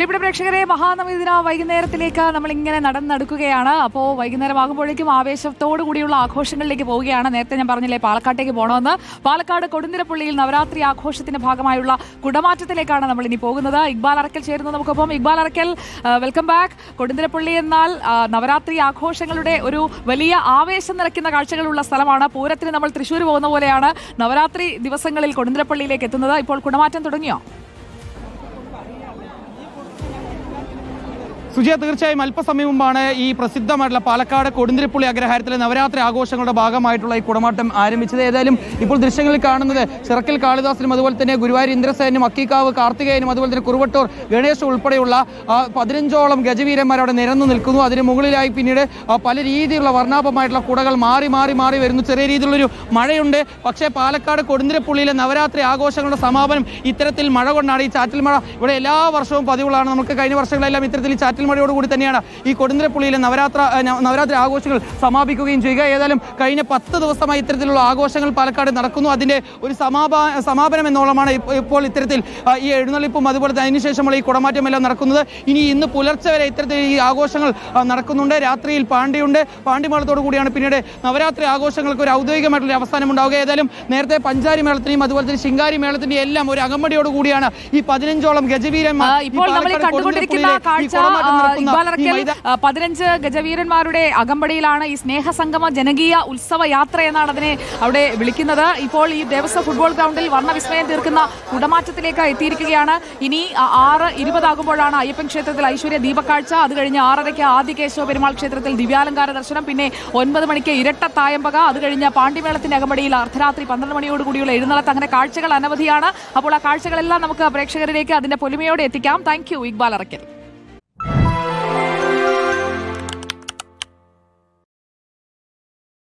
പ്രിയപ്പെട്ട പ്രേക്ഷകരെ മഹാനവമി ദിന വൈകുന്നേരത്തിലേക്ക് നമ്മൾ ഇങ്ങനെ നടന്നെടുക്കുകയാണ്. അപ്പോൾ വൈകുന്നേരം ആകുമ്പോഴേക്കും ആവേശത്തോടു കൂടിയുള്ള ആഘോഷങ്ങളിലേക്ക് പോവുകയാണ്. നേരത്തെ ഞാൻ പറഞ്ഞില്ലേ പാലക്കാട്ടേക്ക് പോകണമെന്ന് പാലക്കാട് കൊടുന്തിരപ്പള്ളിയിൽ നവരാത്രി ആഘോഷത്തിന്റെ ഭാഗമായുള്ള കുടമാറ്റത്തിലേക്കാണ് നമ്മൾ ഇനി പോകുന്നത്. ഇക്ബാൽ അറക്കൽ ചേരുന്നു നമുക്കൊപ്പം. ഇക്ബാൽ അറക്കൽ വെൽക്കം ബാക്ക് കൊടുന്തിരപ്പള്ളി എന്നാൽ നവരാത്രി ആഘോഷങ്ങളുടെ ഒരു വലിയ ആവേശം നിറയ്ക്കുന്ന കാഴ്ചകളുള്ള സ്ഥലമാണ്. പൂരത്തിന് നമ്മൾ തൃശ്ശൂർ പോകുന്ന പോലെയാണ് നവരാത്രി ദിവസങ്ങളിൽ കൊടുന്തിരപ്പള്ളിയിലേക്ക് എത്തുന്നത്. ഇപ്പോൾ കുടമാറ്റം തുടങ്ങിയോ? സുജിയ തീർച്ചയായും അല്പസമയം മുമ്പാണ് ഈ പ്രസിദ്ധമായിട്ടുള്ള പാലക്കാട് കൊടുന്തിരിപ്പുള്ളി അഗ്രഹാരത്തിലെ നവരാത്രി ആഘോഷങ്ങളുടെ ഭാഗമായിട്ടുള്ള ഈ കുടമാറ്റം ആരംഭിച്ചത്. ഏതായാലും ഇപ്പോൾ ദൃശ്യങ്ങളിൽ കാണുന്നത് ചിറക്കൽ കാളിദാസിനും അതുപോലെ തന്നെ ഗുരുവായൂർ ഇന്ദ്രസേനും അക്കിക്കാവ് കാർത്തികേയനും അതുപോലെ തന്നെ കുറുവട്ടൂർ ഗണേശ് ഉൾപ്പെടെയുള്ള പതിനഞ്ചോളം ഗജവീരന്മാർ അവിടെ നിരന്നു നിൽക്കുന്നു. അതിന് മുകളിലായി പിന്നീട് പല രീതിയിലുള്ള വർണാഭമായിട്ടുള്ള കുടകൾ മാറി മാറി മാറി വരുന്നു. ചെറിയ രീതിയിലുള്ളൊരു മഴയുണ്ട്. പക്ഷേ പാലക്കാട് കൊടുന്തിരിപ്പുള്ളിയിലെ നവരാത്രി ആഘോഷങ്ങളുടെ സമാപനം ഇത്തരത്തിൽ മഴ കൊണ്ടാണ് ഈ ചാറ്റൽ മഴ. ഇവിടെ എല്ലാ വർഷവും പതിവുകളാണ് നമുക്ക് കഴിഞ്ഞ വർഷങ്ങളെല്ലാം ഇത്തരത്തിൽ ചാറ്റൽ മഴയോടുകൂടി തന്നെയാണ് ഈ കൊടുന്നരപ്പുള്ളിയിലെ നവരാത്ര നവരാത്രി ആഘോഷങ്ങൾ സമാപിക്കുകയും ചെയ്യുക. ഏതായാലും കഴിഞ്ഞ പത്ത് ദിവസമായി ഇത്തരത്തിലുള്ള ആഘോഷങ്ങൾ പാലക്കാട് നടക്കുന്നു. അതിന്റെ ഒരു സമാപാ സമാപനം എന്നോളമാണ് ഇപ്പ- ഇപ്പോൾ ഇത്തരത്തിൽ ഈ എഴുന്നള്ളിപ്പും അതുപോലെ തന്നെ അതിനുശേഷമുള്ള ഈ കുടമാറ്റം എല്ലാം നടക്കുന്നത്. ഇനി ഇന്ന് പുലർച്ചെ വരെ ഇത്തരത്തിൽ ഈ ആഘോഷങ്ങൾ നടക്കുന്നുണ്ട്. രാത്രിയിൽ പാണ്ഡിയുണ്ട് പാണ്ടിമേളത്തോടു കൂടിയാണ് പിന്നീട് നവരാത്രി ആഘോഷങ്ങൾക്ക് ഒരു ഔദ്യോഗികമായിട്ടുള്ള അവസാനം ഉണ്ടാവുക. ഏതായാലും നേരത്തെ പഞ്ചാരി മേളത്തിനെയും അതുപോലെ തന്നെ ശിങ്കാരി മേളത്തിന്റെയും എല്ലാം ഒരു അകമ്പടിയോട് കൂടിയാണ് ഈ പതിനഞ്ചോളം ഗജവീരന്മാർ ഇപ്പോൾ നമ്മൾ കണ്ടുകൊണ്ടിരിക്കുന്ന കാഴ്ച ആ, പതിനഞ്ച് ഗജവീരന്മാരുടെ അകമ്പടിയിലാണ് ഈ സ്നേഹസംഗമ ജനകീയ ഉത്സവ യാത്ര എന്നാണ് അതിനെ അവിടെ വിളിക്കുന്നത്. ഇപ്പോൾ ഈ ദേവസ്വം ഫുട്ബോൾ ഗ്രൗണ്ടിൽ വർണവിസ്മയം തീർക്കുന്ന കുടമാറ്റത്തിലേക്ക് എത്തിയിരിക്കുകയാണ്. ഇനി ആറ് ഇരുപതാകുമ്പോഴാണ് അയ്യപ്പൻ ക്ഷേത്രത്തിൽ ഐശ്വര്യ ദീപക്കാഴ്ച. അത് കഴിഞ്ഞ് ആറരയ്ക്ക് ആദ്യ കേശവ പെരുമാൾ ക്ഷേത്രത്തിൽ ദിവ്യാലങ്കാര ദർശനം. പിന്നെ ഒൻപത് മണിക്ക് ഇരട്ട തായമ്പക. അത് കഴിഞ്ഞ് പാണ്ഡിമേളത്തിന്റെ അകമ്പടിയിൽ അർദ്ധരാത്രി പന്ത്രണ്ട് മണിയോട് കൂടിയുള്ള എഴുന്നള്ളത്ത്. അങ്ങനെ കാഴ്ചകൾ അനവധിയാണ്. അപ്പോൾ ആ കാഴ്ചകളെല്ലാം നമുക്ക് പ്രേക്ഷകരിലേക്ക് അതിന്റെ പൊലിമയോടെ എത്തിക്കാം. Thank you Iqbal Arakkal.